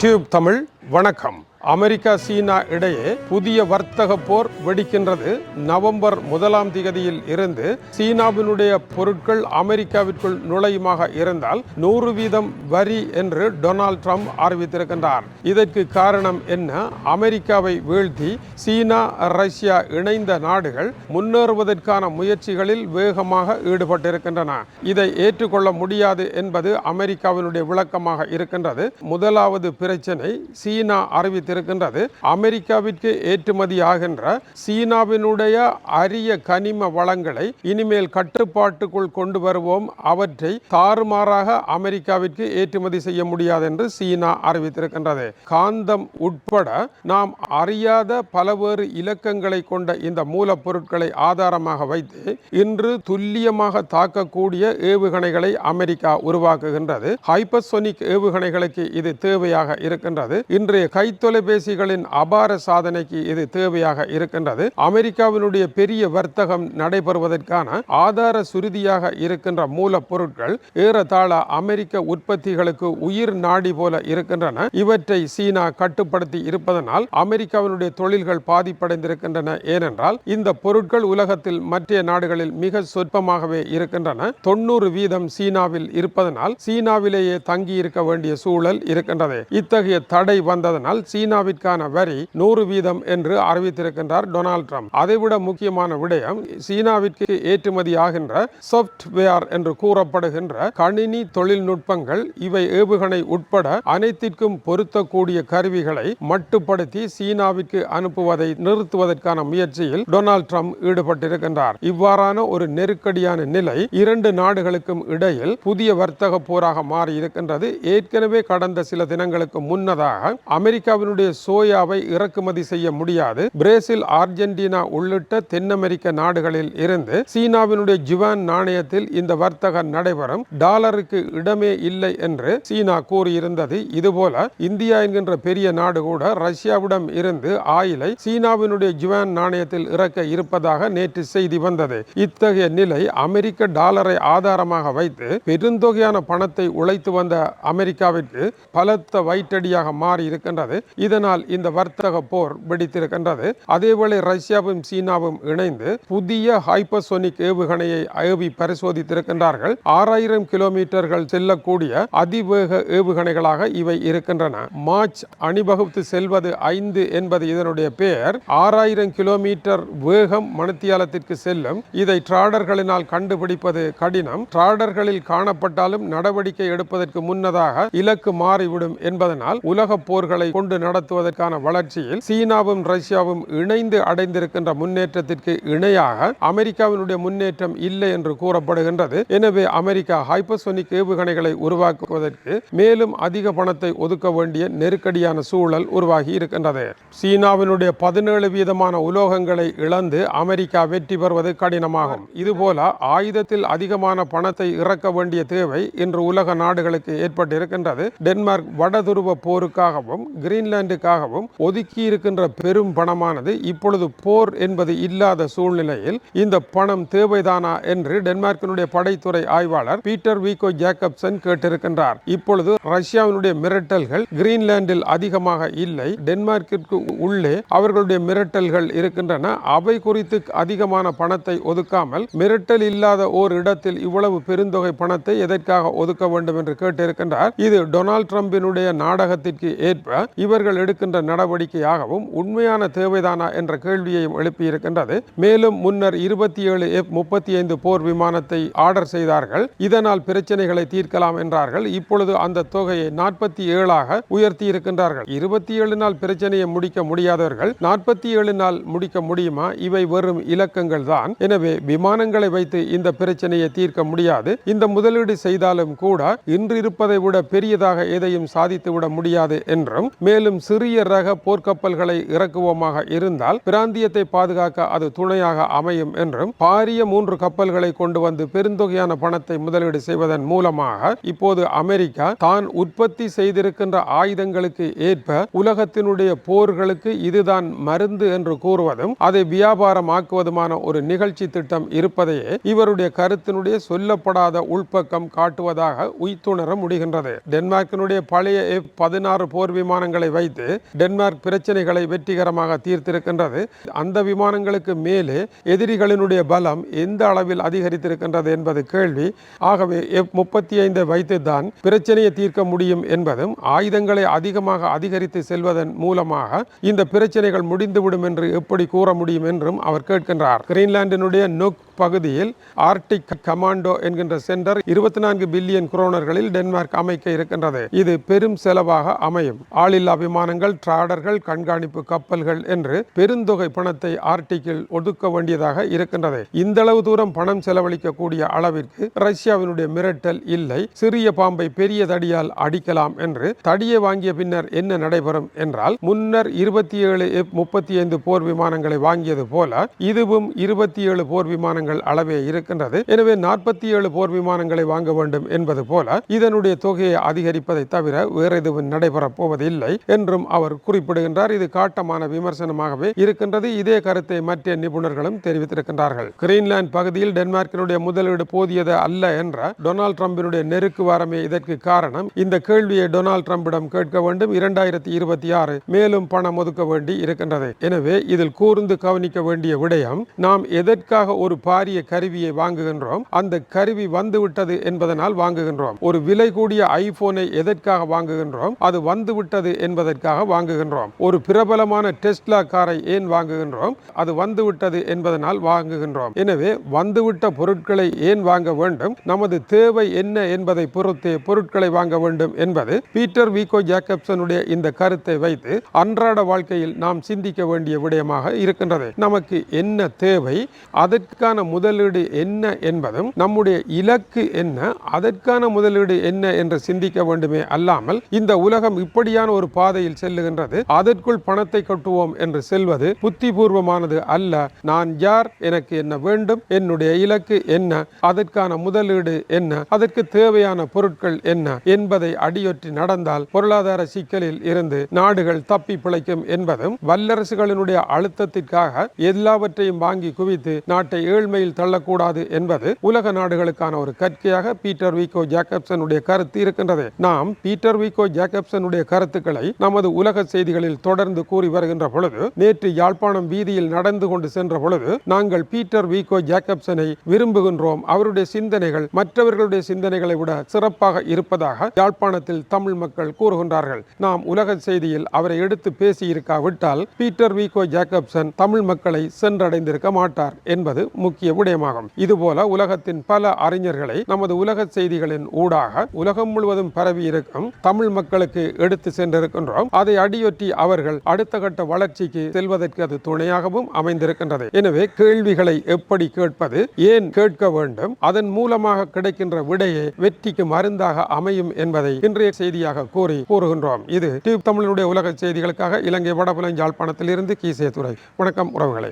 Tube Tamil வணக்கம். America சீனா இடையே புதிய வர்த்தக போர் வெடிக்கின்றது. நவம்பர் முதலாம் திகதியில் இருந்து சீனாவினுடைய பொருட்கள் அமெரிக்காவிற்குள் நுழையுமாக இருந்தால் நூறு வீதம் வரி என்று டொனால்ட் ட்ரம்ப் அறிவித்திருக்கின்றார். இதற்கு காரணம் என்ன? அமெரிக்காவை வீழ்த்தி சீனா ரஷ்யா இணைந்த நாடுகள் முன்னேறுவதற்கான முயற்சிகளில் வேகமாக ஈடுபட்டிருக்கின்றன. இதை ஏற்றுக்கொள்ள முடியாது என்பது அமெரிக்காவினுடைய விளக்கமாக இருக்கின்றது. முதலாவது பிரச்சனை சீனா அறிவித்திருக்கின்றது. அமெரிக்காவிற்கு ஏற்றுமதியாகின்ற சீனாவினுடைய அரிய கனிம வளங்களை இனிமேல் கட்டுப்பாட்டுக்குள் கொண்டு வருவோம். அவற்றை தாறுமாறாக அமெரிக்காவிற்கு ஏற்றுமதி செய்ய முடியாது என்று சீனா அறிவித்திருக்கின்றது. காந்தம் உட்பட நாம் அறியாத பலவேறு இலக்கங்களை கொண்ட இந்த மூலப்பொருட்களை ஆதாரமாக வைத்து இன்று துல்லியமாக தாக்கக்கூடிய ஏவுகணைகளை அமெரிக்கா உருவாக்குகின்றது. ஹைப்பர்சோனிக் ஏவுகணைகளுக்கு இது தேவையாக இருக்கின்றது. இன்று இன்றைய கைத்தொலைபேசிகளின் அபார சாதனைக்கு இது தேவையாக இருக்கின்றது. அமெரிக்காவினுடைய பெரிய வர்த்தகம் நடைபெறுவதற்கான ஆதார சுருதியாக இருக்கின்ற மூலப்பொருட்கள் ஏறத்தாழ அமெரிக்க உற்பத்திகளுக்கு உயிர் நாடி போல இருக்கின்றன. இவற்றை சீனா கட்டுப்படுத்தி இருப்பதனால் அமெரிக்காவினுடைய தொழில்கள் பாதிப்படைந்திருக்கின்றன. ஏனென்றால் இந்த பொருட்கள் உலகத்தில் மற்ற நாடுகளில் மிக சொற்பமாகவே இருக்கின்றன. தொண்ணூறு வீதம் சீனாவில் இருப்பதனால் சீனாவிலேயே தங்கி இருக்க வேண்டிய சூழல் இருக்கின்றது. இத்தகைய தடை வந்ததனால் சீனாவிற்கான வரி நூறு வீதம் என்று அறிவித்திருக்கின்றார் டொனால்ட் ட்ரம்ப். அதைவிட முக்கியமான விடயம் சீனாவிற்கு ஏற்றுமதி ஆகின்ற சாஃப்ட்வேர் என்று கூறப்படுகின்ற கணினி தொழில்நுட்பங்கள் இவை ஏவுகணை உட்பட அனைத்திற்கும் பொருத்தக்கூடிய கருவிகளை மட்டுப்படுத்தி சீனாவிற்கு அனுப்புவதை நிறுத்துவதற்கான முயற்சியில் டொனால்ட் ட்ரம்ப் ஈடுபட்டிருக்கின்றார். இவ்வாறான ஒரு நெருக்கடியான நிலை இரண்டு நாடுகளுக்கும் இடையில் புதிய வர்த்தக போராக மாறி இருக்கின்றது ஏற்கனவே கடந்த சில தினங்களுக்கு முன்னதாக அமெரிக்காவினுடைய சோயாவை இறக்குமதி செய்ய முடியாது. பிரேசில் அர்ஜென்டினா உள்ளிட்ட தென் அமெரிக்க நாடுகளில் இருந்து சீனாவினுடைய ஜுவான் நாணயத்தில் இந்த வர்த்தகம் நடைபெறும். டாலருக்கு இடமே இல்லை என்று சீனா கூறியிருந்தது. இதுபோல இந்தியா என்கின்ற பெரிய நாடு கூட ரஷ்யாவிடம் இருந்து ஆயிலை சீனாவினுடைய ஜுவான் நாணயத்தில் இறக்க இருப்பதாக நேற்று செய்தி வந்தது. இத்தகைய நிலை அமெரிக்க டாலரை ஆதாரமாக வைத்து பெருந்தொகையான பணத்தை உழைத்து வந்த அமெரிக்காவிற்கு பலத்த வயிற்றடியாக மாறி இருக்கின்றது. இதனால் இந்த வர்த்தக போர் வெடித்திருக்கின்றது. அதேவேளை ரஷ்யாவும் சீனாவும் இணைந்து புதிய ஹைப்பர்சோனிக் ஏவுகணையை ஏவி பரிசோதித்திருக்கின்றார்கள். ஆறாயிரம் கிலோமீட்டர்கள் செல்லக்கூடிய அதிவேக ஏவுகணைகளாக இவை இருக்கின்றன. மார்ச் அணிவகுத்து செல்வது ஐந்து என்பது இதனுடைய பெயர். ஆறாயிரம் கிலோமீட்டர் வேகம் மணித்தியாலத்திற்கு செல்லும். இதை டிராடர்களினால் கண்டுபிடிப்பது கடினம். டிராடர்களில் காணப்பட்டாலும் நடவடிக்கை எடுப்பதற்கு முன்னதாக இலக்கு மாறிவிடும் என்பதனால் உலக போர்களை கொண்டு நடத்துவதற்கான வளர்ச்சியில் சீனாவும் ரஷ்யாவும் இணைந்து அடைந்திருக்கின்ற முன்னேற்றத்திற்கு இணையாக அமெரிக்காவினுடைய முன்னேற்றம் இல்லை என்று கூறப்படுகின்றது. எனவே அமெரிக்கா ஹைப்பர்சோனிக் ஏவுகணைகளை உருவாக்குவதற்கு மேலும் அதிக பணத்தை ஒதுக்க வேண்டிய நெருக்கடியான சூழல் உருவாகி இருக்கின்றது. சீனாவினுடைய பதினேழு வீதமான உலோகங்களை இழந்து அமெரிக்கா வெற்றி பெறுவது கடினமாகும். இதுபோல ஆயுதத்தில் அதிகமான பணத்தை இறக்க வேண்டிய தேவை இன்று உலக நாடுகளுக்கு ஏற்பட்டிருக்கின்றது. டென்மார்க் வடதுருவ போருக்காகவும் கிரீன்லாந்துக்காகவும் ஒதுக்கி இருக்கின்ற பெரும் பணமானது இப்பொழுது போர் என்பது இல்லாத சூழ்நிலையில் இந்த பணம் தேவைதானா என்று டென்மார்க்கினுடைய படைத்துறை ஆய்வாளர் பீட்டர் வீகோ ஜேக்கப்சன் கேட்டிருக்கின்றார். இப்பொழுது ரஷ்யாவினுடைய மிரட்டல்கள் கிரீன்லாந்தில் அதிகமாக இல்லை டென்மார்க்கிற்கு உள்ளே அவர்களுடைய மிரட்டல்கள் இருக்கின்றன. அவை குறித்து அதிகமான பணத்தை ஒதுக்காமல் மிரட்டல் இல்லாத ஓர் இடத்தில் இவ்வளவு பெருந்தொகை பணத்தை எதற்காக ஒதுக்க வேண்டும் என்று கேட்டிருக்கின்றார். இது டொனால்ட் ட்ரம்பினுடைய நாடகத்திற்கு ஏற்ப ஏற்ப இவர்கள் எடுக்கின்ற நடவடிக்கையாகவும் உண்மையான தேவைதானா என்ற கேள்வியையும் எழுப்பியிருக்கின்றது. மேலும் முன்னர் இருபத்தி ஏழு எஃப் முப்பத்தி ஐந்து போர் விமானத்தை ஆர்டர் செய்தார்கள். இதனால் பிரச்சனைகளை தீர்க்கலாம் என்றார்கள். இப்பொழுது அந்த தொகையை நாற்பத்தி ஏழாக உயர்த்தி இருக்கின்றார்கள் இருபத்தி ஏழு நாள் பிரச்சனையை முடிக்க முடியாதவர்கள் நாற்பத்தி ஏழு நாள் முடிக்க முடியுமா? இவை வெறும் இலக்கங்கள் தான். எனவே விமானங்களை வைத்து இந்த பிரச்சனையை தீர்க்க முடியாது. இந்த முதலீடு செய்தாலும் கூட இன்று இருப்பதை விட பெரியதாக எதையும் சாதித்துவிட முடியாது என்று என்றும் மேலும் சிறிய ரக போர்க்கப்பல்களை இறக்குவோமாக இருந்தால் பிராந்தியத்தை பாதுகாக்க அது துணையாக அமையும் என்றும் பாரிய மூன்று கப்பல்களை கொண்டு வந்து பெருந்தொகையான பணத்தை முதலீடு செய்வதன் மூலமாக இப்போது அமெரிக்கா தான் உற்பத்தி செய்திருக்கின்ற ஆயுதங்களுக்கு ஏற்ப உலகத்தினுடைய போர்களுக்கு இதுதான் மருந்து என்று கூறுவதும் அதை வியாபாரமாக்குவதுமான ஒரு நிகழ்ச்சி திட்டம் இருப்பதையே இவருடைய கருத்தினுடைய சொல்லப்படாத உள்பக்கம் காட்டுவதாக உய்த்துணர முடிகின்றது. டென்மார்க்கினுடைய பழைய பதினாறு போர் விமானங்களை வைத்து டென்மார்க் பிரச்சனைகளை வெற்றிகரமாக தீர்த்திருக்கின்றது. அந்த விமானங்களுக்கு மேலே எதிரிகளினுடைய பலம் எந்த அளவில் அதிகரித்திருக்கின்றது என்பது கேள்வி. ஆகவே எஃப் முப்பத்தி ஐந்தை வைத்துதான் பிரச்சனையை தீர்க்க முடியும் என்பதும் ஆயுதங்களை அதிகமாக அதிகரித்து செல்வதன் மூலமாக இந்த பிரச்சனைகள் முடிந்துவிடும் என்று எப்படி கூற முடியும் என்றும் அவர் கேட்கின்றார். கிரீன்லாந்தினுடைய நுக் பகுதியில் ஆர்டிக் கமாண்டோ என்கின்ற சென்டர் இருபத்தி நான்கு பில்லியன் குரோனர்களில் டென்மார்க் அமைக்க இருக்கின்றது. இது பெரும் செலவாக அமையும். ஆளில்லா விமானங்கள் டிராடர்கள் கண்காணிப்பு கப்பல்கள் என்று பெருந்தொகை பணத்தை ஆர்டிக்கில் ஒதுக்க வேண்டியதாக இருக்கின்றது. இந்த அளவு தூரம் பணம் செலவழிக்கக்கூடிய அளவிற்கு ரஷ்யாவினுடைய மிரட்டல் இல்லை. சிறிய பாம்பை பெரிய தடியால் அடிக்கலாம் என்று தடியை வாங்கிய பின்னர் என்ன நடைபெறும் என்றால் முன்னர் இருபத்தி ஏழு முப்பத்தி ஐந்து போர் விமானங்களை வாங்கியது போல இதுவும் இருபத்தி ஏழு போர் விமானங்கள் அளவே இருக்கின்றது. எனவே நாற்பத்தி ஏழு போர் விமானங்களை வாங்க வேண்டும் என்பது போல இதனுடைய தொகையை அதிகரிப்பதை தவிர வேறு எதுவும் நடைபெறப்போ போவதில்லை என்றும் அவர் குறிப்பிடுகின்றார். இது காட்டமான விமர்சனமாகவே இருக்கின்றது. இதே கருத்தை மற்ற நிபுணர்களும் தெரிவித்திருக்கின்றார்கள். கிரீன்லாந்து பகுதியில் டென்மார்க்கினுடைய முதலீடு போதியது அல்ல என்ற டொனால்ட் ட்ரம்பினுடைய நெருக்கு வாரமே இதற்கு காரணம். இந்த கேள்வியை டொனால்ட் ட்ரம்பிடம் கேட்க வேண்டும். இரண்டாயிரத்தி இருபத்தி ஆறு மேலும் பணம் ஒதுக்க வேண்டி இருக்கின்றது. எனவே இதில் கூர்ந்து கவனிக்க வேண்டிய விடயம் நாம் எதற்காக ஒரு பாரிய கருவியை வாங்குகின்றோம்? அந்த கருவி வந்துவிட்டது என்பதனால் வாங்குகின்றோம். ஒரு விலை கூடிய ஐபோனை எதற்காக வாங்குகின்றோம்? அது வந்து வந்துவிட்டது என்பதற்காக வாங்குகின்றோம். ஒரு பிரபலமான டெஸ்லா காரை ஏன் வாங்குகின்றோம்? அது வந்துவிட்டது என்பதனால் வாங்குகின்றோம். எனவே வந்துவிட்ட பொருட்களை ஏன் வாங்க வேண்டும்? நமது தேவை என்ன என்பதை பொறுத்தே பொருட்களை வாங்க வேண்டும் என்பது பீட்டர் வீகோ ஜேக்கப்சனுடைய இந்த கருத்தை வைத்து அன்றாட வாழ்க்கையில் நாம் சிந்திக்க வேண்டிய விடயமாக இருக்கின்றது. நமக்கு என்ன தேவை? அதற்கான முதலீடு என்ன என்பதும் நம்முடைய இலக்கு என்ன? அதற்கான முதலீடு என்ன என்று சிந்திக்க வேண்டுமே அல்லாமல் இந்த உலகம் இப்படி நேரடியான ஒரு பாதையில் செல்லுகின்றது. அதற்குள் பணத்தை கட்டுவோம் என்று செல்வது புத்திபூர்வமானது அல்ல. நான் யார் எனக்கு என்ன வேண்டும் என்னுடைய இலக்கு என்ன அதற்கான முதலீடு என்ன அதற்கு தேவையான பொருட்கள் என்ன என்பதை அடியொற்றி நடந்தால் பொருளாதார சிக்கலில் இருந்து நாடுகள் தப்பி பிழைக்கும் என்பதும் வல்லரசுகளினுடைய அழுத்தத்திற்காக எல்லாவற்றையும் வாங்கி குவித்து நாட்டை ஏழ்மையில் தள்ளக்கூடாது என்பது உலக நாடுகளுக்கான ஒரு கற்கையாக பீட்டர் வீகோ ஜாக்கப்சனுடைய கருத்து இருக்கின்றது. நாம் பீட்டர் வீகோ ஜாக்கப்சனுடைய கருத்துக்களை நமது உலக செய்திகளில் தொடர்ந்து கூறி வருகின்ற பொழுது நேற்று யாழ்ப்பாணம் வீதியில் நடந்து கொண்டு சென்ற பொழுது நாங்கள் பீட்டர் வீகோ ஜேக்கப்சனை விரும்புகின்றோம். அவருடைய சிந்தனைகள் மற்றவர்களுடைய சிந்தனைகளை விட சிறப்பாக இருப்பதாக யாழ்ப்பாணத்தில் தமிழ் மக்கள் கூறுகின்றார்கள். நாம் உலக செய்தியில் அவரை எடுத்து பேசியிருக்காவிட்டால் பீட்டர் வீகோ ஜேக்கப்சன் தமிழ் மக்களை சென்றடைந்திருக்க மாட்டார் என்பது முக்கிய விடயமாகும். இதுபோல உலகத்தின் பல அறிஞர்களை நமது உலக செய்திகளின் ஊடாக உலகம் முழுவதும் பரவி இருக்கும் தமிழ் மக்களுக்கு எடுத்து சென்றிருக்கின்றோம். அதை அடியொற்றி அவர்கள் அடுத்த கட்ட வளர்ச்சிக்கு செல்வதற்கு அது துணையாகவும் அமைந்திருக்கின்றது. எனவே கேள்விகளை எப்படி கேட்பது ஏன் கேட்க வேண்டும் அதன் மூலமாக கிடைக்கின்ற விடையே வெற்றிக்கு மருந்தாக அமையும் என்பதை இன்றைய செய்தியாக கூறி கூறுகின்றோம். இது டியூப் தமிழனுடைய உலக செய்திகளுக்காக இலங்கை வடபுலஞ்சாழ்ப்பாணத்தில் இருந்து கீசே துறை வணக்கம் உறவுகளை.